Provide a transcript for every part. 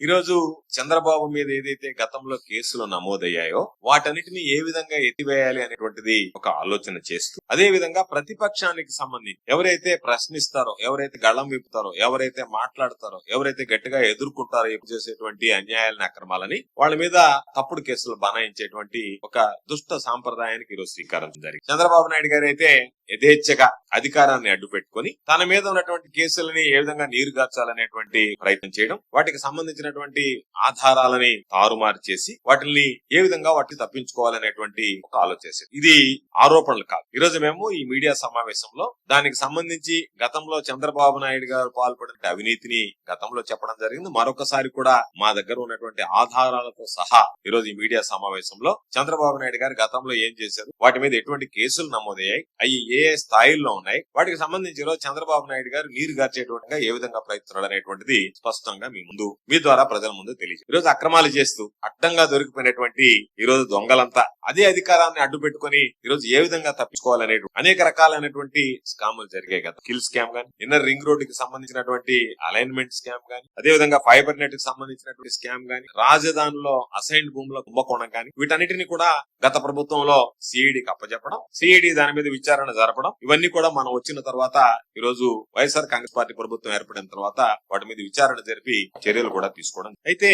ఈ రోజు చంద్రబాబు మీద ఏదైతే గతంలో కేసులు నమోదయ్యాయో వాటన్నిటిని ఏ విధంగా ఎత్తివేయాలి అనేటువంటిది ఒక ఆలోచన చేస్తూ అదే విధంగా ప్రతిపక్షానికి సంబంధించి ఎవరైతే ప్రశ్నిస్తారో ఎవరైతే గళం విప్పుతారో ఎవరైతే మాట్లాడతారో ఎవరైతే గట్టిగా ఎదుర్కొంటారో ఎప్పుడు చేసేటువంటి అన్యాయాలని అక్రమాలని వాళ్ళ మీద తప్పుడు కేసులు బనాయించేటువంటి ఒక దుష్ట సాంప్రదాయానికి ఈరోజు శ్రీకారం జరిగింది చంద్రబాబు నాయుడు గారు అయితే యథేచ్ఛగా అధికారాన్ని అడ్డు పెట్టుకుని తన మీద ఉన్నటువంటి కేసులని ఏ విధంగా నీరు గార్చాలనేటువంటి ప్రయత్నం చేయడం వాటికి సంబంధించినటువంటి ఆధారాలని తారుమారు చేసి వాటిని ఏ విధంగా వాటిని తప్పించుకోవాలనేటువంటి ఒక ఆలోచన ఇది ఆరోపణలు కాదు. ఈ రోజు మేము ఈ మీడియా సమావేశంలో దానికి సంబంధించి గతంలో చంద్రబాబు నాయుడు గారు పాల్పడిన అవినీతిని గతంలో చెప్పడం జరిగింది. మరొకసారి కూడా మా దగ్గర ఉన్నటువంటి ఆధారాలతో సహా ఈ రోజు ఈ మీడియా సమావేశంలో చంద్రబాబు నాయుడు గారు గతంలో ఏం చేశారు? వాటి మీద ఎటువంటి కేసులు నమోదయ్యాయి? అవి ఏ ఏ స్థాయిల్లో ఉన్నాయి. వాటికి సంబంధించి ఈరోజు చంద్రబాబు నాయుడు గారు నీరు గార్చేటువంటి ఏ విధంగా ప్రయత్నాలు అనేటువంటిది స్పష్టంగా మీ ముందు మీ ద్వారా ప్రజల ముందు తెలియదు ఈ రోజు అక్రమాలు చేస్తూ అడ్డంగా దొరికిపోయినటువంటి ఈ రోజు దొంగలంతా అదే అధికారాన్ని అడ్డు పెట్టుకుని ఈ రోజు ఏ విధంగా తప్పించుకోవాలనే అనేక రకాలైనటువంటి స్కాములు జరిగాయి కదా. కిల్ స్కామ్ గానీ ఇన్నర్ రింగ్ రోడ్కి సంబంధించినటువంటి అలైన్మెంట్ స్కామ్ గానీ అదే విధంగా ఫైబర్ నెట్కి సంబంధించినటువంటి స్కామ్ గానీ రాజధానిలో అసైన్డ్ భూముల కుంభకోణం గానీ వీటన్నిటిని కూడా గత ప్రభుత్వంలో సిఐడికి అప్పచెప్పడం సిఐడి దాని మీద విచారణ జరపడం ఇవన్నీ కూడా మనం వచ్చిన తర్వాత ఈ రోజు వైఎస్ఆర్ కాంగ్రెస్ పార్టీ ప్రభుత్వం ఏర్పడిన తర్వాత వాటి మీద విచారణ జరిపి చర్యలు కూడా తీసుకోవడం అయితే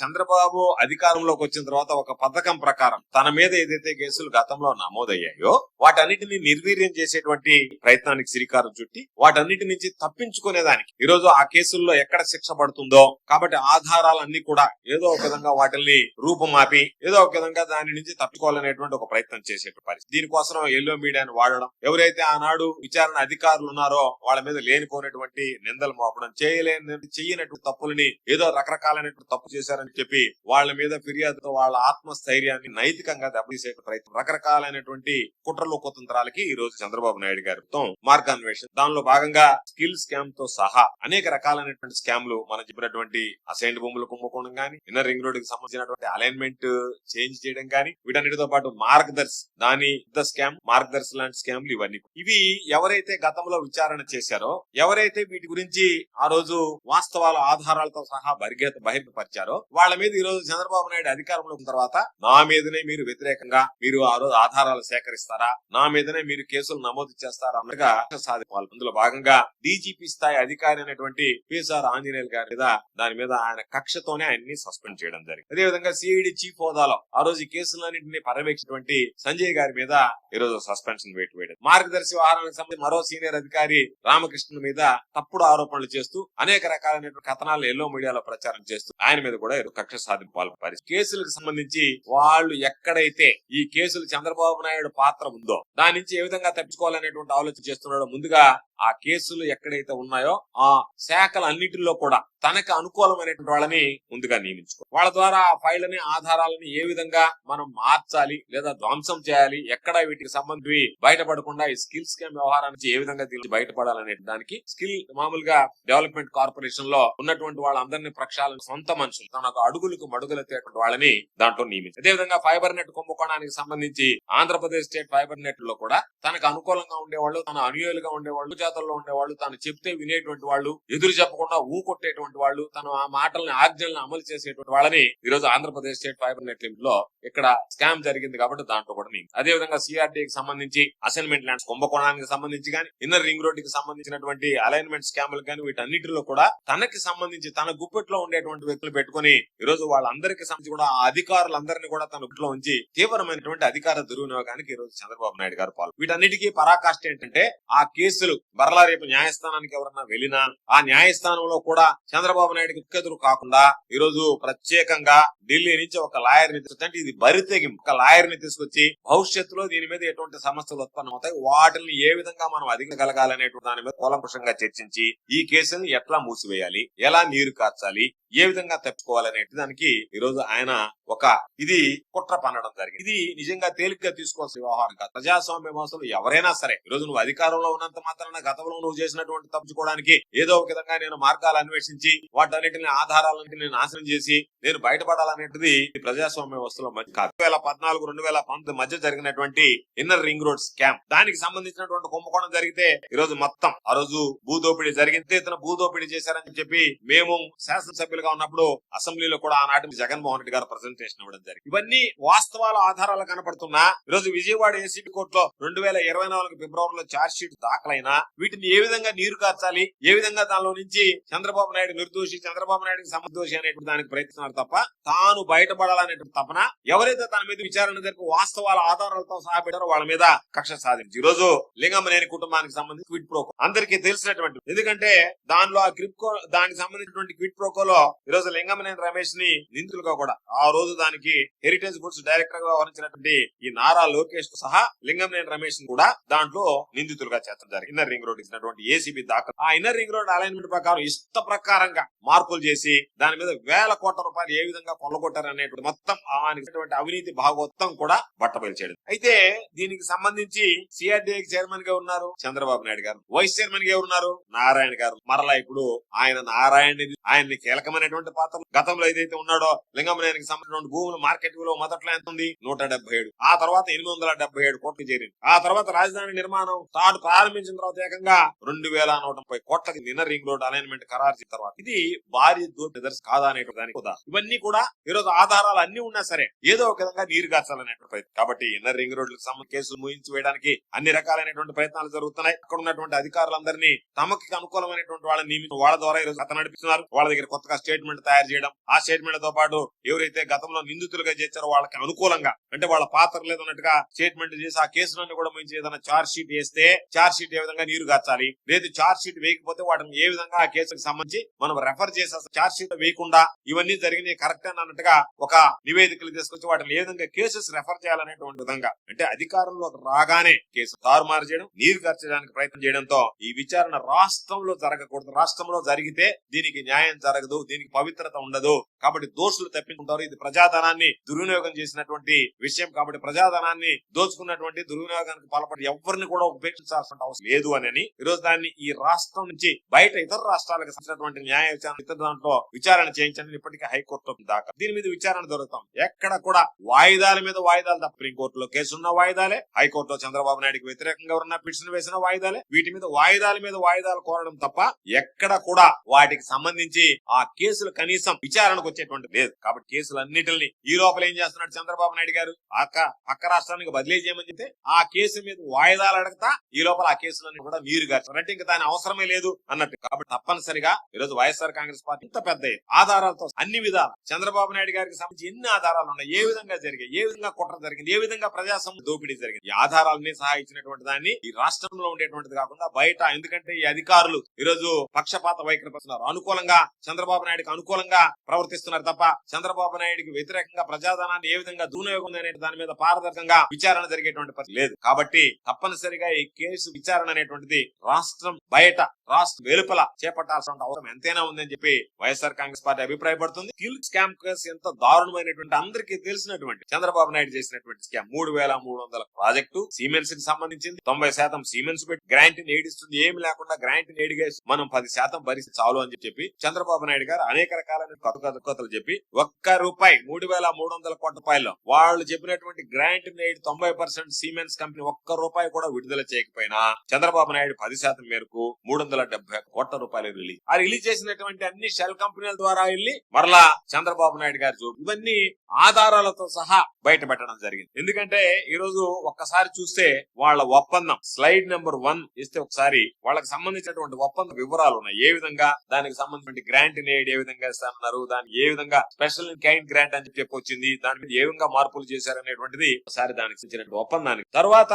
చంద్రబాబు అధికారంలోకి వచ్చిన తర్వాత ఒక పథకం ప్రకారం తన మీద ఏదైతే కేసులు గతంలో నమోదయ్యాయో వాటన్నిటిని నిర్వీర్యం చేసేటువంటి ప్రయత్నానికి శ్రీకారం చుట్టి వాటన్నిటి నుంచి తప్పించుకునేదానికి ఈ రోజు ఆ కేసుల్లో ఎక్కడ శిక్ష పడుతుందో కాబట్టి ఆధారాలన్నీ కూడా ఏదో ఒక విధంగా వాటిని రూపుమాపి ఏదో ఒక విధంగా దాని నుంచి తప్పుకోవాలనేటువంటి ఒక ప్రయత్నం చేసే పరిస్థితి. దీనికోసం ఎల్లో మీడియాను వాడడం. ఎవరైతే ఆనాడు విచారణ అధికారులు ఉన్నారో వాళ్ళ మీద లేనిపోయినటువంటి నిందలు మోపడం చేయలేని చెయ్యనటువంటి తప్పులని ఏదో రకరకాలైనటువంటి తప్పు చేశారని చెప్పి వాళ్ళ మీద ఫిర్యాదుతో వాళ్ళ ఆత్మస్థైర్యాన్ని నైతికంగా దెబ్బతీసే ప్రయత్నం రకరకాలైనటువంటి కుట్రలు కుతంత్రాలకి ఈ రోజు చంద్రబాబు నాయుడు గారితో మార్గాన్వేషణ. దానిలో భాగంగా స్కిల్ స్కామ్తో సహా అనేక రకాలైనటువంటి స్కామ్లు మనం చెప్పినటువంటి అసైన్డ్ భూముల కుంభకోణం గానీ ఇన్నర్ రింగ్ రోడ్కి సంబంధించినటువంటి అలైన్మెంట్ చేంజ్ చేయడం గానీ వీటన్నిటితో పాటు మార్గదర్శి దాని ద స్కామ్ మార్గదర్శి లాంటి స్కామ్లు ఇవన్నీ. ఇవి ఎవరైతే గతంలో విచారణ చేశారో ఎవరైతే వీటి గురించి ఆ రోజు వాస్తవాల ఆధారాలతో సహా బహిర్గత బహిర్గపరిచారో వాళ్ళ మీద ఈ రోజు చంద్రబాబు నాయుడు అధికారంలో ఉన్న తర్వాత నా మీదనే మీరు వ్యతిరేకంగా మీరు ఆ రోజు ఆధారాలు సేకరిస్తారా నా మీదనే మీరు కేసులు నమోదు చేస్తారా అన్నగా సాధిపాలి అందులో భాగంగా డీజీపీ స్థాయి అధికారి అయినటువంటి పిఎస్ఆర్ ఆంజనేయులు గారి మీద దాని మీద ఆయన కక్షతోనే ఆయన్ని సస్పెండ్ చేయడం జరిగింది. అదే విధంగా సిఐడి చీఫ్ హోదాలో ఆ రోజు కేసులన్నింటినీ పర్యవేక్షించినటువంటి సంజయ్ గారి మీద ఈ రోజు సస్పెన్షన్ వేటు వేయడం. మార్గదర్శి వ్యవహారానికి సంబంధించి మరో సీనియర్ అధికారి రామకృష్ణ మీద తప్పుడు ఆరోపణలు చేస్తూ అనేక రకాలైనటువంటి కథనాలు ఎల్లో మీడియాలో ప్రచారం చేస్తూ ఆయన మీద కూడా కక్ష సాధింపు పాల్పడి కేసులకు సంబంధించి వాళ్ళు ఎక్కడైతే ఈ కేసులు చంద్రబాబు నాయుడు పాత్ర ఉందో దాని నుంచి ఏ విధంగా తప్పించుకోవాలనేటువంటి ఆలోచన చేస్తున్నాడో ముందుగా ఆ కేసులు ఎక్కడైతే ఉన్నాయో ఆ శాఖల అన్నిటిలో కూడా తనకు అనుకూలమైనటువంటి వాళ్ళని ముందుగా నియమించుకో. వాళ్ళ ద్వారా ఆ ఫైళ్ళని ఆధారాలని ఏ విధంగా మనం మార్చాలి లేదా ధ్వంసం చేయాలి ఎక్కడ వీటికి సంబంధించి బయటపడకుండా ఈ స్కిల్ స్కామ్ వ్యవహారం ఏ విధంగా బయటపడాలనే దానికి స్కిల్ మామూలుగా డెవలప్మెంట్ కార్పొరేషన్లో ఉన్నటువంటి వాళ్ళందరినీ ప్రక్షాళన సొంత మనుషులు తనకు అడుగులకు మడుగులెత్తేటువంటి వాళ్ళని దాంట్లో నియమించారు అదే విధంగా ఫైబర్ నెట్ కుంభకోణానికి సంబంధించి ఆంధ్రప్రదేశ్ స్టేట్ ఫైబర్ నెట్లో కూడా తనకు అనుకూలంగా ఉండేవాళ్ళు తన అనుయోలుగా ఉండేవాళ్ళు జాతరలో ఉండేవాళ్ళు తాను చెప్తే వినేటువంటి వాళ్ళు ఎదురు చెప్పకుండా ఊకొట్టేటువంటి వాళ్ళు తను ఆ మాటల్ని ఆజ్ఞలను అమలు చేసేటువంటి వాళ్ళని ఈ రోజు ఆంధ్రప్రదేశ్ స్టేట్ ఫైబర్ నెట్ లిమిట్లో ఇక్కడ స్కామ్ జరిగింది కాబట్టి దాంట్లో కూడా నేను. అదే విధంగా సిఆర్డీకి సంబంధించి అసైన్మెంట్ ల్యాండ్స్ కుంభకోణానికి సంబంధించి కానీ ఇన్నర్ రింగ్ రోడ్కి సంబంధించినటువంటి అలైన్మెంట్ స్కామ్లు కానీ వీటన్నిటిలో కూడా తనకి సంబంధించి తన గుప్పెట్లో ఉండేటువంటి వ్యక్తులు పెట్టుకుని ఈ రోజు వాళ్ళందరికీ సంబంధించి కూడా ఆ అధికారులందరినీ కూడా తన గుట్లో ఉంచి తీవ్రమైనటువంటి అధికార దుర్వినియోగానికి ఈ రోజు చంద్రబాబు నాయుడు గారు పాల్గొన్నారు వీటన్నిటికీ పరాకాష్ట ఏంటంటే ఆ కేసులు మరలా రేపు న్యాయస్థానానికి ఎవరన్నా వెళ్ళినా ఆ న్యాయస్థానంలో కూడా చంద్రబాబు నాయుడుకి ఉక్కెదురు కాకుండా ఈ రోజు ప్రత్యేకంగా ఢిల్లీ నుంచి ఒక లాయర్ని అంటే ఇది బరితెగింపు ఒక లాయర్ని తీసుకొచ్చి భవిష్యత్తులో దీని మీద ఎటువంటి సమస్యలు ఉత్పన్నం అవుతాయి వాటిని ఏ విధంగా మనం అధిగగలగాలనేటువంటి దాని మీద కూలంకుషంగా చర్చించి ఈ కేసుని ఎట్లా మూసివేయాలి ఎలా నీరు కార్చాలి ఏ విధంగా తప్పుకోవాలనే దానికి ఈ రోజు ఆయన ఒక ఇది కుట్ర పన్నడం జరిగింది. ఇది నిజంగా తేలిగ్గా తీసుకోవాల్సిన వ్యవహారం కాదు. ప్రజాస్వామ్య వ్యవస్థలు ఎవరైనా సరే ఈ రోజు నువ్వు అధికారంలో ఉన్నంత మాత్రాన గతంలో నువ్వు చేసినటువంటి తప్పించుకోవడానికి ఏదో ఒక విధంగా నేను మార్గాలు అన్వేషించి వాటన్నిటిని ఆధారాలన్నింటినీ నాశనం చేసి నేను బయటపడాలని ఈ ప్రజాస్వామ్య వ్యవస్థలో మంచి కాదు. రెండు వేల పద్నాలుగు రెండు వేల పంతొమ్మిది మధ్య జరిగినటువంటి ఇన్నర్ రింగ్ రోడ్ స్కామ్ దానికి సంబంధించినటువంటి కుంభకోణం జరిగితే ఈ రోజు మొత్తం ఆ రోజు భూదోపిడీ జరిగితే ఇతను భూదోపిడీ చేశారని చెప్పి మేము శాసనసభ్యులుగా ఉన్నప్పుడు అసెంబ్లీలో కూడా ఆనాటి జగన్మోహన్ రెడ్డి గారు ప్రజెంటేషన్ ఇవ్వడం జరిగింది. ఇవన్నీ వాస్తవాల ఆధారాలు కనపడుతున్నా ఈ రోజు విజయవాడ ఏసీబీ కోర్టులో రెండు వేల ఇరవై నాలుగు ఫిబ్రవరిలో ఛార్జ్ షీట్ దాఖలైనా వీటిని ఏ విధంగా నీరు కార్చాలి ఏ విధంగా దానిలో నుంచి చంద్రబాబు నాయుడు నిర్దోషి చంద్రబాబు నాయుడు సమదోషి అనేటువంటి దానికి ప్రయత్నిస్తున్నారు తప్ప తాను బయటపడాలనేటువంటి తపన ఎవరైతే తన మీద విచారణ జరిపి వాస్తవాల ఆధారాలతో సహా పెట్టారో వాళ్ళ మీద కక్ష సాధించి. ఈ రోజు లింగమనేని కుటుంబానికి సంబంధించి క్విట్ ప్రోకో. అందరికీ తెలిసినటువంటి ఎందుకంటే దానిలో ఆ క్రిప్కో దానికి సంబంధించినటువంటి క్విట్ ప్రోకోలో ఈ రోజు లింగమనేని రమేష్ని నిందితులుగా కూడా ఆ రోజు దానికి హెరిటేజ్ గుడ్స్ డైరెక్టర్గా వ్యవహరించినటువంటి ఈ నారా లోకేష్ సహా లింగమనేని రమేష్ని కూడా దాంట్లో నిందితులుగా చేర్చడం జరిగింది. రింగ్ రోడ్ ఇచ్చినటువంటి ఏసీబీ దాఖలు. ఆ ఇన్నర్ రింగ్ రోడ్ అలైన్మెంట్ ప్రకారం ఇష్ట ప్రకారంగా మార్పులు చేసి దాని మీద వేల కోట్ల రూపాయలు ఏ విధంగా కొల్లగొట్టారు అనేటువంటి మొత్తం ఆయనటువంటి అవినీతి భాగవతం కూడా బట్టబయలు చేయడం. అయితే దీనికి సంబంధించి సిఆర్డీఏకి చైర్మన్గా ఉన్నారు చంద్రబాబు నాయుడు గారు. వైస్ చైర్మన్గా ఉన్నారు నారాయణ గారు. మరలా ఇప్పుడు ఆయన నారాయణ ఆయన్ని కీలకమైనటువంటి పాత్ర గతంలో ఏదైతే ఉన్నాడో లింగమనేనికి సంబంధించిన భూములు మార్కెట్ విలువ మొదట్లో ఎంత ఉంది? నూట డెబ్బై ఏడు. ఆ తర్వాత ఎనిమిది వందల డెబ్బై ఏడు కోట్లు చేరింది. ఆ తర్వాత రాజధాని నిర్మాణం తాను ప్రారంభించిన తర్వాత ఏకంగా రెండు వేల నూట ముప్పై కోట్లకి నిన్న రింగ్ రోడ్ అలైన్మెంట్ ఖరారు చేసిన తర్వాత ఇది భారీ దోపిడర్స్ కాదా అనే దానికి ఇవన్నీ కూడా ఈ రోజు ఆధారాలు అన్ని ఉన్నా సరే ఏదో ఒక విధంగా నీరు గార్చాలనేటువంటి ప్రయత్నం. కాబట్టి ఇన్నర్ రింగ్ రోడ్లకు సంబంధించి కేసులు ముగించి వేయడానికి అన్ని రకాలైనటువంటి ప్రయత్నాలు జరుగుతున్నాయి. అక్కడ ఉన్నటువంటి అధికారులందరినీ తమకి అనుకూలమైనటువంటి వాళ్ళని నియమించి వాళ్ళ ద్వారా ఈ రోజు కథ నడిపిస్తున్నారు. వాళ్ళ దగ్గర కొత్తగా స్టేట్మెంట్ తయారు చేయడం ఆ స్టేట్మెంట్తో పాటు ఎవరైతే గతంలో నిందితులుగా చేశారో వాళ్ళకి అనుకూలంగా అంటే వాళ్ళ పాత్ర లేదన్నట్టుగా స్టేట్మెంట్ చేసి ఆ కేసులన్నీ కూడా మంచి ఏదైనా చార్జ్ షీట్ వేస్తే చార్జ్ షీట్ ఏ విధంగా నీరు గార్చాలి లేదు చార్జ్ షీట్ వేయకపోతే వాటిని ఏ విధంగా ఆ కేసుకు సంబంధించి మనం రెఫర్ చేసే చార్జ్ షీట్ వేయకుండా ఇవన్నీ జరిగినాయి కరెక్ట్ అని అన్నట్టుగా ఒక నివేదికలు తీసుకొచ్చి వాటిని ఏ విధంగా కేసెస్ రెఫర్ చేయాలనేటువంటి విధంగా. అంటే అధికారంలోకి రాగానే కేసు తారుమారు చేయడం నీరు ఖర్చడానికి ప్రయత్నం చేయడంతో ఈ విచారణ రాష్ట్రంలో జరగకూడదు. రాష్ట్రంలో జరిగితే దీనికి న్యాయం జరగదు దీనికి పవిత్రత ఉండదు. కాబట్టి దోషులు తప్పించుకుంటారు. ఇది ప్రజాధనాన్ని దుర్వినియోగం చేసినటువంటి విషయం కాబట్టి ప్రజాధనాన్ని దోచుకున్నటువంటి దుర్వినియోగానికి పాల్పడి ఎవరిని కూడా ఉపేక్షించాల్సిన అవసరం లేదు అని ఈ రోజు దాన్ని ఈ రాష్ట్రం నుంచి బయట ఇతర రాష్ట్రాలకు సంబంధించినటువంటి న్యాయ విచారణ ఇతర దాంట్లో విచారణ చేయించాలని ఇప్పటికే హైకోర్టు దాకా. దీని మీద విచారణ జరుగుతాం. ఎక్కడ కూడా వాయిదాల మీద వాయిదాలు తప్ప. సుప్రీంకోర్టులో కేసున్న వాయిదాలే హైకోర్టులో చంద్రబాబు నాయుడుకి వ్యతిరేకంగా ఉన్న పిటిషన్ వేసిన వాయిదాలే వీటి మీద వాయిదాల మీద వాయిదాలు కోరడం తప్ప ఎక్కడ కూడా వాటికి సంబంధించి ఆ కేసులు కనీసం విచారణకు వచ్చేటువంటి లేదు. కాబట్టి కేసులన్నిటిని ఈ లోపల ఏం చేస్తున్నాడు చంద్రబాబు నాయుడు గారు? అక్క పక్క రాష్ట్రానికి బదిలీ చేయమని చెప్తే ఆ కేసు మీద వాయిదాలు అడగతా ఈ లోపల ఆ కేసులన్నీ కూడా నీరు గారు. అంటే ఇంకా దాని అవసరమే లేదు అన్నట్టు. కాబట్టి తప్పనిసరిగా ఈ రోజు వైఎస్ఆర్ కాంగ్రెస్ పార్టీ ఇంత పెద్ద ఆధారాలతో అన్ని విధాలు చంద్రబాబు నాయుడు గారికి సంబంధించి ఎన్ని ఆధారాలు ఉన్నాయి ఏ విధంగా జరిగాయి ఏ విధంగా కుట్ర జరిగింది ఏ విధంగా ప్రజాస్వామ్య దోపిడీ జరిగింది ఈ ఆధారాలని సహా ఇచ్చినటువంటి దాన్ని ఈ రాష్ట్రంలో ఉండేటువంటిది కాకుండా బయట ఎందుకంటే ఈ అధికారులు ఈరోజు పక్షపాత వైఖరి పడుతున్నారు. అనుకూలంగా చంద్రబాబు నాయుడుకి అనుకూలంగా ప్రవర్తిస్తున్నారు తప్ప చంద్రబాబు నాయుడుకి వ్యతిరేకంగా ప్రజాధనాన్ని ఏ విధంగా దుర్వినియోగం అనే దాని మీద పారదర్శకంగా విచారణ జరిగేటువంటి పరిస్థితి లేదు. కాబట్టి తప్పనిసరిగా ఈ కేసు విచారణ అనేటువంటిది రాష్ట్రం బయట రాష్ట్ర వెలుపల చేపట్టాల్సిన అవసరం ఎంతైనా ఉందని చెప్పి వైఎస్ఆర్ కాంగ్రెస్ పార్టీ అభిప్రాయపడుతుంది. కిల్ స్కామ్ కేసు ఎంత దారుణమైనటువంటి అందరికీ తెలిసినటువంటి చంద్రబాబు నాయుడు చేసినటువంటి స్కామ్ మూడు వేల మూడు వందల ప్రాజెక్టు సిమెంట్స్కి సంబంధించింది. తొంభై శాతం సిమెంట్స్ పెట్టి గ్రాంట్ ఏడిస్తుంది. ఏమి లేకుండా గ్రాంట్ ఎయిడ్ మనం పది శాతం భరిస్తే చాలు అని చెప్పి చంద్రబాబు నాయుడు గారు అనేక రకాలైన కొత్త చెప్పి ఒక్క రూపాయి మూడు వేల మూడు వందల కోట్ల రూపాయల్లో వాళ్ళు చెప్పినటువంటి గ్రాంట్ ఎయిడ్ తొంభై పర్సెంట్ సిమెంట్స్ కంపెనీ ఒక్క రూపాయి కూడా విడుదల చేయకపోయినా చంద్రబాబు నాయుడు పది శాతం మేరకు మూడు వందల డెబ్బై కోట్ల రూపాయలు రిలీజ్ ఆ రిలీజ్ చేసినటువంటి అన్ని షెల్ కంపెనీల ద్వారా వెళ్ళి మరలా చంద్రబాబు నాయుడు గారు చూపు ఇవన్నీ ఆధారాలతో సహా బయట పెట్టడం జరిగింది. ఎందుకంటే ఈ రోజు ఒక్కసారి చూస్తే వాళ్ళ ఒప్పందం స్లైడ్ నెంబర్ వన్ ఇస్తే ఒకసారి వాళ్ళకి సంబంధించినటువంటి ఒప్పంద వివరాలు ఉన్నాయి. ఏ విధంగా దానికి సంబంధించిన గ్రాంట్ నేడు ఏ విధంగా ఇస్తానన్నారు దానికి ఏ విధంగా స్పెషల్ కైండ్ గ్రాంట్ అని చెప్పి వచ్చింది దాని మీద ఏ విధంగా మార్పులు చేశారు అనేటువంటిది ఒకసారి దానికి ఇచ్చినటువంటి ఒప్పందానికి. తర్వాత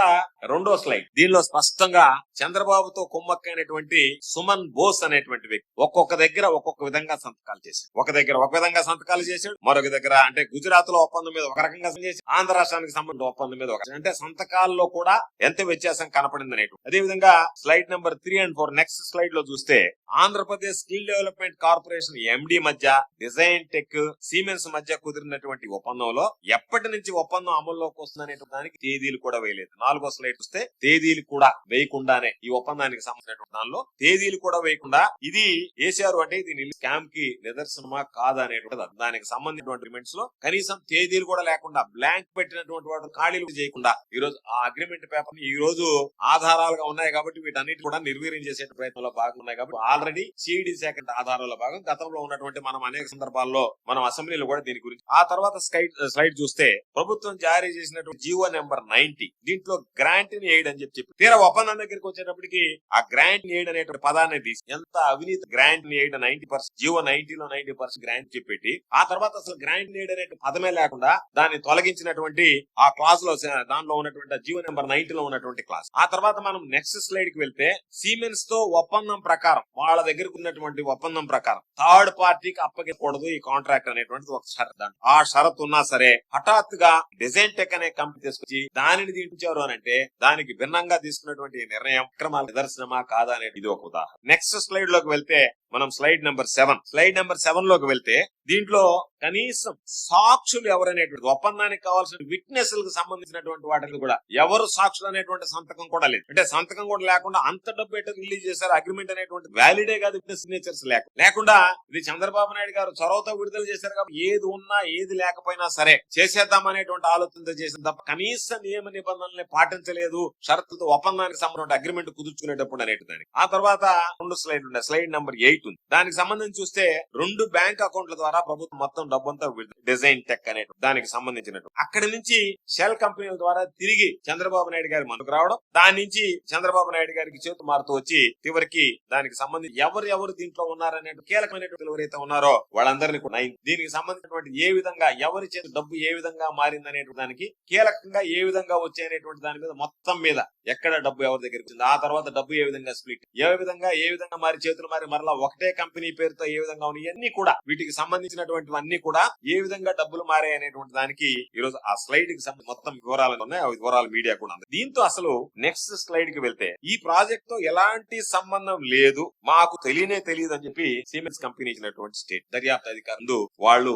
రెండో స్లైడ్ దీనిలో స్పష్టంగా చంద్రబాబుతో కుమ్మక్కైనటువంటి సుమన్ బోస్ అనేటువంటి వ్యక్తి ఒక్కొక్క దగ్గర ఒక్కొక్క విధంగా సంతకాలు చేశాడు. ఒక దగ్గర ఒక విధంగా సంతకాలు చేశాడు మరొక దగ్గర అంటే గుజరాత్లో ఒప్పందం మీద ఒక రకంగా చేసి ఆంధ్ర రాష్ట్రానికి సంబంధించిన ఒప్పందం మీద ఒక అంటే సంతకాల్లో కూడా ఎంత వ్యత్యాసం కనపడింది అనేటువంటి అదే విధంగా slide number three and four next స్లైడ్లో చూస్తే Andhra Pradesh skill development corporation MD మధ్య డిజైన్ టెక్ సిమెంట్స్ మధ్య కుదిరినటువంటి ఒప్పందంలో ఎప్పటి నుంచి ఒప్పందం అమల్లోకి వస్తుందనే దానికి తేదీలు కూడా వేయలేదు. నాలుగో స్లైడ్ చూస్తే తేదీలు కూడా వేయకుండానే ఈ ఒప్పందానికి సంబంధించినటువంటి దానిలో తేదీలు కూడా వేయకుండా ఇది వేసారు అంటే ఇది స్కామ్కి నిదర్శనమా కాదా అనేటువంటి దానికి సంబంధించినటువంటి అగ్రిమెంట్స్లో కనీసం తేదీలు కూడా లేకుండా బ్లాంక్ పెట్టినటువంటి వాటి ఖాళీలు చేయకుండా ఈ రోజు ఆ అగ్రిమెంట్ పేపర్ ఈ రోజు ఆధారాలుగా ఉన్నాయి కాబట్టి వీటన్నిటి కూడా నిర్వీర్యం చేసే ప్రయత్నంలో భాగం ఉన్నాయి కాబట్టి ఆల్రెడీ సిఈడి శాఖ ఆధారాల భాగం. గతంలో ఉన్నటువంటి మనం అనేక సందర్భాల్లో మనం అసెంబ్లీలో కూడా దీని గురించి ఆ తర్వాత స్లైడ్ స్లైడ్ చూస్తే ప్రభుత్వం జారీ చేసినటువంటి జీవో నెంబర్ నైన్టీ దీంట్లో గ్రాంట్ని ఎయిడ్ అని చెప్పి తీరా ఒప్పందం దగ్గరికి వచ్చేటప్పటికి ఆ గ్రాంట్ ఎయిడ్ అనేటువంటి పదాన్ని తీసి ఎంత అవినీతి grant aid ninety percent GO నైన్టీలో ninety percent grant చెప్పి ఆ తర్వాత అసలు గ్రాంట్ ఎయిడ్ అనే పదమే లేకుండా దాన్ని తొలగించినటువంటి ఆ క్లాస్లో దానిలో ఉన్నటువంటి జీవో నెంబర్ నైన్టీ లో ఉన్నటువంటి క్లాస్ ఆ తర్వాత మనం నెక్స్ట్ స్లైడ్కి వెళ్తే సీమెన్స్తో ఒప్పందం ప్రకారం వాళ్ళ దగ్గరకు ఉన్నటువంటి ఒప్పందం ప్రకారం థర్డ్ పార్టీకి అప్పగించకూడదు ఈ కాంట్రాక్ట్ అనేటువంటిది ఒక షరత్. ఆ షరత్ ఉన్నా సరే హఠాత్తుగా డిజైన్ టెక్ అనే కంపెనీ తీసుకొచ్చి దానిని దించారు అని అంటే దానికి భిన్నంగా తీసుకున్నటువంటి నిర్ణయం అక్రమాల నిదర్శనమా కాదా అనేది ఇది ఒక ఉదాహరణ. నెక్స్ట్ స్లైడ్లోకి వెళ్తే మనం slide number seven slide number సెవెన్లోకి వెళ్తే దీంట్లో కనీసం సాక్షులు ఎవరనేటువంటి ఒప్పందానికి కావాల్సిన విట్నెస్లకు సంబంధించినటువంటి వాటిని కూడా ఎవరు సాక్షులు అనేటువంటి సంతకం కూడా లేదు. అంటే సంతకం కూడా లేకుండా అంత డబ్బు ఎట్లా రిలీజ్ చేశారు అగ్రిమెంట్ అనేటువంటి వ్యాలిడే కాదు సిగ్నేచర్స్ లేక. లేకుండా ఇది చంద్రబాబు నాయుడు గారు చొరవతో విడుదల చేశారు కాబట్టి ఏది ఉన్నా ఏది లేకపోయినా సరే చేసేద్దాం అనేటువంటి ఆలోచనతో చేసిన తప్ప కనీస నియమ నిబంధనల్ని పాటించలేదు షరతులతో ఒప్పందానికి సంబంధించిన అగ్రిమెంట్ కుదుర్చుకునేటప్పుడు అనేటి దానికి ఆ తర్వాత రెండు స్లైడ్ ఉన్నాయి. స్లైడ్ నెంబర్ ఎయిట్ జరుగుతుంది దానికి సంబంధించి చూస్తే రెండు బ్యాంక్ అకౌంట్ల ద్వారా ప్రభుత్వం మొత్తం డబ్బంతా డిజైన్ టెక్ అనే దానికి సంబంధించినట్టు అక్కడి నుంచి షెల్ కంపెనీల ద్వారా తిరిగి చంద్రబాబు నాయుడు గారి మనకు రావడం దాని నుంచి చంద్రబాబు నాయుడు గారికి చేతు మారుతూ వచ్చి చివరికి దానికి సంబంధించి ఎవరు ఎవరు దీంట్లో ఉన్నారనే కీలకమైనటువంటి ఎవరైతే ఉన్నారో వాళ్ళందరినీ కూడా దీనికి సంబంధించినటువంటి ఏ విధంగా ఎవరి చేతి డబ్బు ఏ విధంగా మారింది అనేటువంటి దానికి కీలకంగా ఏ విధంగా వచ్చాయనేటువంటి దాని మీద మొత్తం మీద ఎక్కడ డబ్బు ఎవరి దగ్గరికి వచ్చింది ఆ తర్వాత డబ్బు ఏ విధంగా స్ప్లిట్ ఏ విధంగా ఏ విధంగా మారి చేతులు మారి మరలా ఒకటే కంపెనీ పేరుతో ఏ విధంగా ఉన్నాయి ఇవన్నీ కూడా వీటికి సంబంధించినటువంటి అన్ని కూడా ఏ విధంగా డబ్బులు మారాయి అనేటువంటి దానికి ఈ రోజు ఆ స్లైడ్కి మొత్తం వివరాలు ఉన్నాయి. ఆ వివరాలు మీడియా కూడా ఉంది దీంతో అసలు నెక్స్ట్ స్లైడ్కి వెళ్తే ఈ ప్రాజెక్ట్తో ఎలాంటి సంబంధం లేదు మాకు తెలియనే తెలియదు అని చెప్పి సిమెంట్స్ కంపెనీ ఇచ్చినటువంటి స్టేట్ దర్యాప్తు అధికారులు వాళ్ళు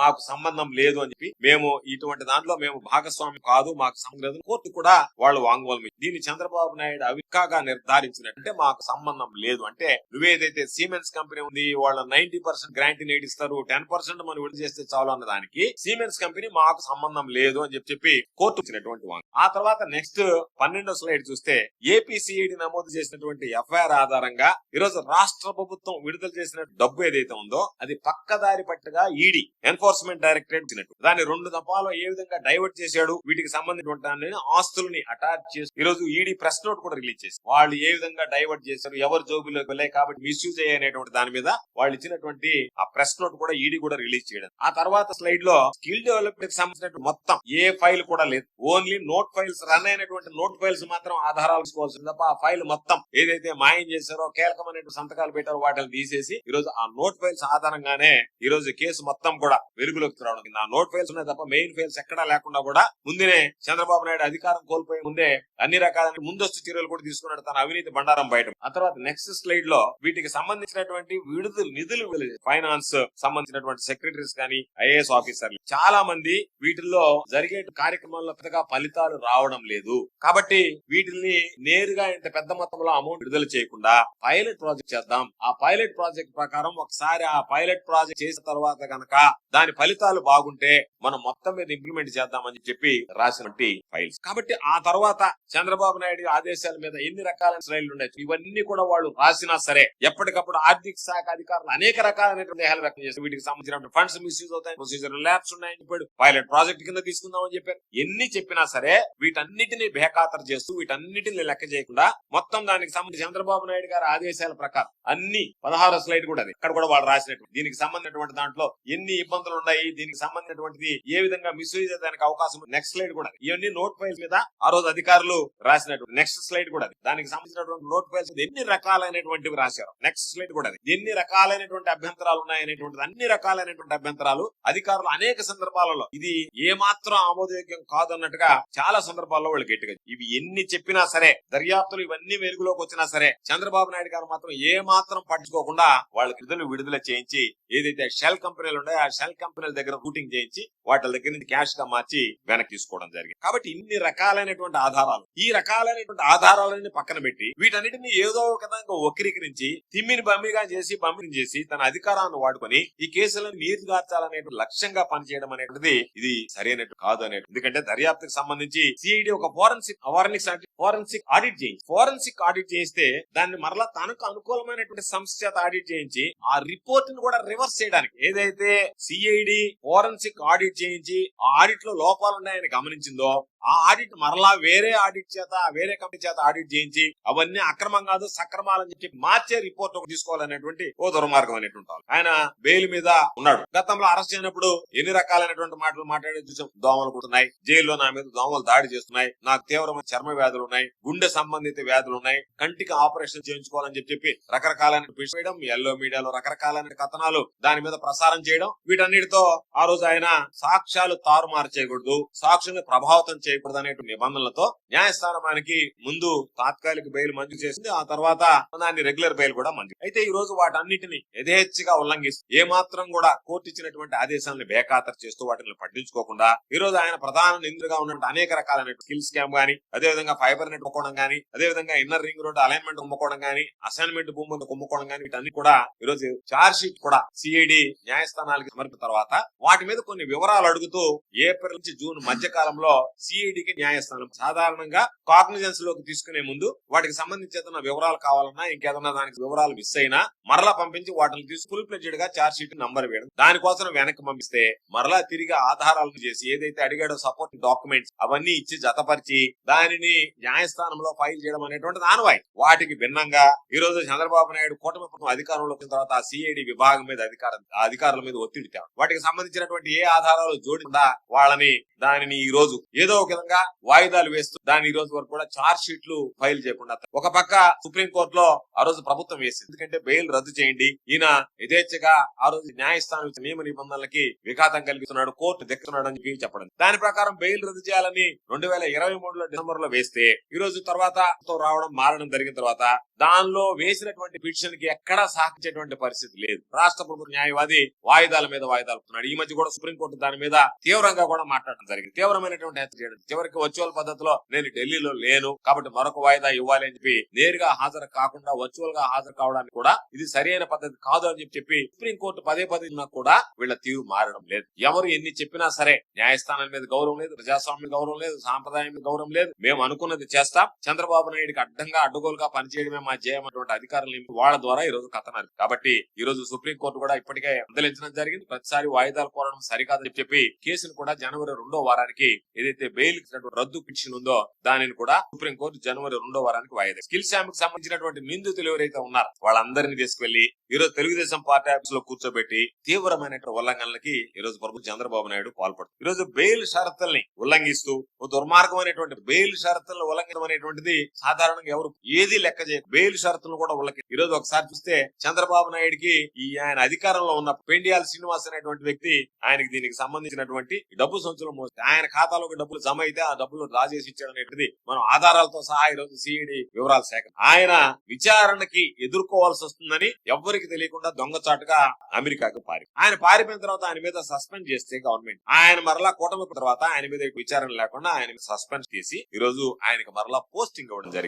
మాకు సంబంధం లేదు అని చెప్పి మేము ఇటువంటి దాంట్లో మేము భాగస్వామి కాదు మాకు సంబంధం లేదు. కోర్టు కూడా వాళ్ళు వాంగ్మూలం దీన్ని చంద్రబాబు నాయుడు అవికాగా నిర్ధారించినట్టు అంటే మాకు సంబంధం లేదు. అంటే నువ్వేదైతే సిమెంట్స్ కంపెనీ ఉంది వాళ్ళ నైన్టీ పర్సెంట్ గ్రాంటీ నేట్ ఇస్తారు టెన్ పర్సెంట్ మనం విడుదల చేస్తే చాలు అన్న దానికి సిమెంట్స్ కంపెనీ మాకు సంబంధం లేదు అని చెప్పి చెప్పి కోర్టు ఇచ్చినటువంటి వాంగ్. ఆ తర్వాత నెక్స్ట్ పన్నెండో స్లైడ్ చూస్తే ఏపీసీఈడి నమోదు చేసినటువంటి ఎఫ్ఐఆర్ ఆధారంగా ఈరోజు రాష్ట్ర ప్రభుత్వం విడుదల చేసిన డబ్బు ఏదైతే ఉందో అది పక్కదారి పట్టుగా ఈడీ ఎన్ఫోర్స్మెంట్ డైరెక్టరేట్ ఇచ్చినట్టు. దాన్ని రెండు దఫాలో ఏ విధంగా డైవర్ట్ చేశాడు వీటికి సంబంధించినటువంటి ఆస్తులని ఆస్తుల్ని అటాచ్ చేసి ఈ రోజు ఈడీ ప్రెస్ నోట్ కూడా రిలీజ్ చేసి వాళ్ళు ఏ విధంగా డైవర్ట్ చేశారు ఎవరు జోబులోకి వెళ్ళాయి కాబట్టి మిస్యూజ్ అనేటువంటి దాని మీద వాళ్ళు ఇచ్చినటువంటి ఆ ప్రెస్ నోట్ కూడా ఈడీ కూడా రిలీజ్ చేయడం. ఆ తర్వాత స్లైడ్లో స్కిల్ డెవలప్మెంట్కి సంబంధించిన మొత్తం ఏ ఫైల్ కూడా లేదు. ఓన్లీ నోట్ ఫైల్స్ రన్ అయినటువంటి నోట్ ఫైల్స్ మాత్రం ఆధారాలు తీసుకోవాల్సింది తప్ప ఆ ఫైల్ మొత్తం ఏదైతే మాయం చేశారో కీలకమైనటువంటి సంతకాలు పెట్టారో వాటిని తీసేసి ఈ రోజు ఆ నోట్ ఫైల్స్ ఆధారంగానే ఈ రోజు కేసు మొత్తం కూడా వెలుగులోకి రావడం ఆ నోట్ ఫైల్స్ ఉన్నాయి తప్ప మెయిన్ ఫైల్స్ ఎక్కడా లేకుండా కూడా ముందునే చంద్రబాబు నాయుడు అధికారం కోల్పోయే ముందే అన్ని రకాల ముందస్తు చర్యలు కూడా తీసుకున్నాడు తన అవినీతి బండారం బయట. ఆ తర్వాత నెక్స్ట్ స్లైడ్లో వీటికి సంబంధించినటువంటి విడుదల నిధులు ఫైనాన్స్ సంబంధించినటువంటి సెక్రటరీస్ కానీ ఐఏఎస్ ఆఫీసర్లు. చాలా మంది వీటిల్లో జరిగే కార్యక్రమాల్లో పెద్దగా ఫలితాలు రావడం లేదు. కాబట్టి వీటిని నేరుగా ఇంత పెద్ద మొత్తంలో అమౌంట్ విడుదల చేయకుండా పైలట్ ప్రాజెక్ట్ చేద్దాం. ఆ పైలట్ ప్రాజెక్ట్ ప్రకారం ఒకసారి ఆ పైలట్ ప్రాజెక్ట్ చేసిన తర్వాత గనక దాని ఫలితాలు బాగుంటే మనం మొత్తం మీద ఇంప్లిమెంట్ చేద్దామని చెప్పి రాసినటువంటి ఫైల్స్. కాబట్టి ఆ తర్వాత చంద్రబాబు నాయుడు ఆదేశాల మీద ఎన్ని రకాలైన స్లైడ్లు ఉన్నాయి ఇవన్నీ కూడా వాళ్ళు రాసినా సరే ఎప్పటికప్పుడు ఆర్థిక శాఖ అధికారులు అనేక రకాలైనటువంటి దేహాలు వ్యక్తం చేస్తారు వీటికి సంబంధించిన ఫండ్స్ మిస్యూజ్ అవుతాయి ప్రొసీజర్ ల్యాబ్స్ ఉన్నాయని చెప్పాడు పైలట్ ప్రాజెక్ట్ కింద తీసుకుందామని చెప్పారు. ఎన్ని చెప్పినా సరే వీటన్నిటిని బేఖాతరు చేస్తూ వీటన్నిటిని లెక్క చేయకుండా మొత్తం దానికి సంబంధించి చంద్రబాబు నాయుడు గారి ఆదేశాల ప్రకారం అన్ని పదహారు స్లైడ్ కూడా అది. ఇక్కడ కూడా వాళ్ళు రాసినట్టు దీనికి సంబంధించినటువంటి దాంట్లో ఎన్ని ఇబ్బందులు ఉన్నాయి దీనికి సంబంధించినటువంటిది ఏ విధంగా మిస్యూజ్ అయ్యేదానికి అవకాశం నెక్స్ట్ స్లైడ్ కూడా ఇవన్నీ నోట్ ఫైల్స్ మీద ఆ రోజు అధికారులు రాసినట్టు నెక్స్ట్ స్లైడ్ కూడా దానికి సంబంధించినటువంటి నోట్ ఫైల్స్ ఎన్ని రకాలైనటువంటివి రాశారు. నెక్స్ట్ స్లైడ్ కూడా అది. ఎన్ని రకాలైనటువంటి అభ్యంతరాలు ఉన్నాయనేటువంటిది అన్ని రకాలైనటువంటి అభ్యంతరాలు అధికారులు అనేక సందర్భాలలో ఇది ఏ మాత్రం ఆమోదయోగ్యం కాదు అన్నట్టుగా చాలా సందర్భాల్లో వాళ్ళు గట్టిగా ఇవి ఎన్ని చెప్పినా సరే దర్యాప్తులు ఇవన్నీ వెలుగులోకి వచ్చినా సరే చంద్రబాబు నాయుడు గారు మాత్రం ఏ మాత్రం పట్టించుకోకుండా వాళ్ళకి నిధులు విడుదల చేయించి ఏదైతే షెల్ కంపెనీలు ఉన్నాయో ఆ షెల్ కంపెనీల దగ్గర రూటింగ్ చేయించి వాటి దగ్గర నుంచి క్యాష్గా మార్చి వెనక్కి తీసుకోవడం జరిగింది కాబట్టి ఇన్ని రకాలైనటువంటి ఆధారాలు ఈ రకాలైనటువంటి ఆధారాలని పక్కన పెట్టి వీటన్నిటిని ఏదో ఒక విధంగా వక్రీకరించి తిమ్మిని బమ్మిగా చేసి బమ్మిని చేసి తన అధికారాన్ని వాడుకొని ఈ కేసులను నీరు గార్చాలనే లక్ష్యంగా పనిచేయడం అనేటువంటిది ఇది సరైనట్టు కాదు అనేది ఎందుకంటే దర్యాప్తుకు సంబంధించి సిఐడి ఒక ఫోరెన్సిక్ అవార్నిక్స్ ఫోరెన్సిక్ ఆడిట్ చేయించి ఫోరెన్సిక్ ఆడిట్ చేయిస్తే దాన్ని మరలా తనకు అనుకూలమైనటువంటి సంస్థ చేత ఆడిట్ చేయించి ఆ రిపోర్ట్ని కూడా రివర్స్ చేయడానికి. ఏదైతే సిఐడి ఫోరెన్సిక్ ఆడిట్ చేయించి ఆ ఆడిట్లో లోపాలు ఉన్నాయని గమనించిందో ఆ ఆడిట్ మరలా వేరే ఆడిట్ చేత వేరే కంపెనీ చేత ఆడిట్ చేయించి అవన్నీ అక్రమం కాదు సక్రమాలని చెప్పి మార్చే రిపోర్ట్ ఒకటి తీసుకోవాలనేటువంటి ఓ దుర్మార్గం అనేటువంటి ఆయన బెయిల్ మీద ఉన్నాడు. గతంలో అరెస్ట్ అయినప్పుడు ఎన్ని రకాలైనటువంటి మాటలు మాట్లాడే చూసాం దోమలు కుడుతున్నాయి జైల్లో నా మీద దోమలు దాడి చేస్తున్నాయి నాకు తీవ్రమైన చర్మ వ్యాధులు ఉన్నాయి గుండె సంబంధిత వ్యాధులు ఉన్నాయి కంటికి ఆపరేషన్ చేయించుకోవాలని చెప్పి చెప్పి రకరకాలైన చేయడం ఎల్లో మీడియాలో రకరకాలైన కథనాలు దాని మీద ప్రసారం చేయడం వీటన్నిటితో ఆ రోజు ఆయన సాక్ష్యాలు తారుమారు చేయకూడదు సాక్షుల్ని ప్రభావితం చేయకూడదు నిబంధనలతో న్యాయస్థానానికి ముందు తాత్కాలిక బెయిల్ మంజూరు చేసింది. ఆ తర్వాత దాన్ని రెగ్యులర్ బెయిల్ కూడా మంజూరు అయితే ఈ రోజు వాటన్నిటిని యథేచ్ఛగా ఉల్లంఘిస్తూ ఏ మాత్రం కూడా కోర్టు ఇచ్చినటువంటి ఆదేశాలను బేఖాతరు చేస్తూ వాటిని పట్టించుకోకుండా ఈ రోజు ఆయన ప్రధాన నిందుగా ఉన్నటువంటి అనేక రకాలైన స్కిల్ స్కామ్ గానీ అదే విధంగా ఫైబర్ నెట్ కుంభకోణం గానీ అదే విధంగా ఇన్నర్ రింగ్ రోడ్ అలైన్మెంట్ కుంభకోణం గానీ అసైన్మెంట్ భూముల కుమ్ముకోవడం గానీ వీటన్ని కూడా ఈ రోజు చార్జ్ షీట్ కూడా సిఐడి న్యాయస్థానాలకు సమర్పిన తర్వాత వాటి మీద కొన్ని వివరాలు అడుగుతూ ఏప్రిల్ నుంచి జూన్ మధ్య కాలంలో సిఐడికి న్యాయస్థానం. సాధారణంగా కాగ్నిజెన్స్లోకి తీసుకునే ముందు వాటికి సంబంధించి ఏదైనా వివరాలు కావాలన్నా ఇంకేదన్నా దానికి వివరాలు మిస్ అయినా మరలా పంపించి వాటిని తీసి ఫుల్ ప్లెడ్జెడ్గా చార్జ్ షీట్ నంబర్ వేయడం. దానికోసం వెనక్కి పంపిస్తే మరలా తిరిగి ఆధారాలను చేసి ఏదైతే అడిగాడో సపోర్ట్ డాక్యుమెంట్స్ అవన్నీ ఇచ్చి జతపరిచి దానిని న్యాయస్థానంలో ఫైల్ చేయడం అనేటువంటిది ఆనవాయి వాటికి భిన్నంగా ఈ రోజు చంద్రబాబు నాయుడు కూటమి ప్రభుత్వం అధికారంలో వచ్చిన తర్వాత ఆ సిఐడి విభాగం మీద అధికారం అధికారుల మీద ఒత్తిడి తేవడం. వాటికి సంబంధించినటువంటి ఏ ఆధారాలు జోడిందా వాళ్ళని దానిని ఈ రోజు ఏదో ఒక విధంగా వాయిదాలు వేస్తూ దాని ఈ రోజు వరకు కూడా చార్జ్ షీట్లు ఫైల్ చేయకుండా ఒక పక్క సుప్రీం కోర్టులో ఆ రోజు ప్రభుత్వం వేసింది. ఎందుకంటే బెయిల్ రద్దు చేయండి. ఈయన యథేచ్ఛగా ఆ రోజు న్యాయస్థానం నియమ నిబంధనలకి విఘాతం కలిగిస్తున్నాడు. కోర్టు దిక్కుతున్నాడు అని చెప్పి చెప్పడం. దాని ప్రకారం బెయిల్ రద్దు చేయాలని రెండు వేల ఇరవై మూడులో డిసెంబర్లో వేస్తే ఈ రోజు తర్వాత రావడం మారడం జరిగిన తర్వాత దానిలో వేసినటువంటి పిటిషన్కి ఎక్కడా సహకరించేటువంటి పరిస్థితి లేదు. రాష్ట్ర ప్రభుత్వ న్యాయవాది వాయిదాల మీద వాయిదాలు ఈ మధ్య కూడా సుప్రీంకోర్టు దాని మీద తీవ్రంగా కూడా మాట్లాడడం జరిగింది. తీవ్రమైనటువంటి హత్య చేయడం చివరికి వర్చువల్ పద్ధతిలో నేను ఢిల్లీలో లేను కాబట్టి మరొక వాయిదా ఇవ్వాలి అని చెప్పి నేరుగా హాజరు కాకుండా వర్చువల్గా హాజరు కావడానికి కూడా ఇది సరైన పద్ధతి కాదు అని చెప్పి చెప్పి సుప్రీంకోర్టు పదే పదే కూడా వీళ్ళ తీరు మారడం లేదు. ఎవరు ఎన్ని చెప్పినా సరే న్యాయస్థానం మీద గౌరవం లేదు ప్రజాస్వామ్య గౌరవం లేదు సాంప్రదాయం గౌరవం లేదు. మేము అనుకున్నది చేస్తాం. చంద్రబాబు నాయుడికి అడ్డంగా అడ్డుగోలుగా పనిచేయడమే మా జయమైనటువంటి అధికారులు నింపి వాళ్ళ ద్వారా ఈ రోజు కథనారు కాబట్టి ఈ రోజు సుప్రీంకోర్టు కూడా ఇప్పటికే అందలించడం జరిగింది. ప్రతిసారి వాయిదాలు కోరడం సరికాదని చెప్పి కేసును కూడా జనవరి రెండో వారానికి ఏదైతే బెయిల్ ఇచ్చినటువంటి రద్దు పిటిషన్ ఉందో దానిని కూడా సుప్రీంకోర్టు జనవరి రెండో వారానికి వాయిదా. స్కిల్ శాంప్కి సంబంధించినటువంటి నిందితులు ఎవరైతే ఉన్నారో వాళ్ళందరినీ తీసుకెళ్ళి ఈ రోజు తెలుగుదేశం పార్టీ ఆఫీస్లో కూర్చోబెట్టి తీవ్రమైన ఉల్లంఘనలకి ఈ రోజు ప్రభుత్వం చంద్రబాబు నాయుడు పాల్పడుతుంది ఈ రోజు బెయిల్ షరతుల్ని ఉల్లంఘిస్తూ ఓ దుర్మార్గమైనటువంటి బెయిల్ షరతులను ఉల్లంఘనం అనేటువంటిది సాధారణంగా ఎవరు ఏది లెక్క చేయరు. బెయిల్ షరతులను కూడా ఉల్లంఘి ఈ రోజు ఒకసారి చూస్తే చంద్రబాబు నాయుడికి ఈ ఆయన అధికారంలో ఉన్న పెండియాల శ్రీనివాస్ అనేటువంటి వ్యక్తి ఆయనకి దీనికి సంబంధించినటువంటి డబ్బు సంచులు ఆయన ఖాతాలోకి డబ్బులు జమ అయితే ఆ డబ్బులు డ్రా చేసి ఇచ్చాడనేది అనేటిది మనం ఆధారాలతో సహా ఈ రోజు సిఐడి వివరాలు సేకరణ. ఆయన విచారణకి ఎదుర్కోవాల్సి వస్తుందని ఎవ్వరికి తెలియకుండా దొంగచాటుగా అమెరికాకు పారి. ఆయన పారిపోయిన తర్వాత ఆయన మీద సస్పెండ్ చేస్తే గవర్నమెంట్. ఆయన మరలా కూటమి తర్వాత ఆయన మీద విచారణ లేకుండా ఆయన సస్పెండ్ చేసి ఈ రోజు ఆయనకు మరలా పోస్టింగ్ ఇవ్వడం జరిగింది.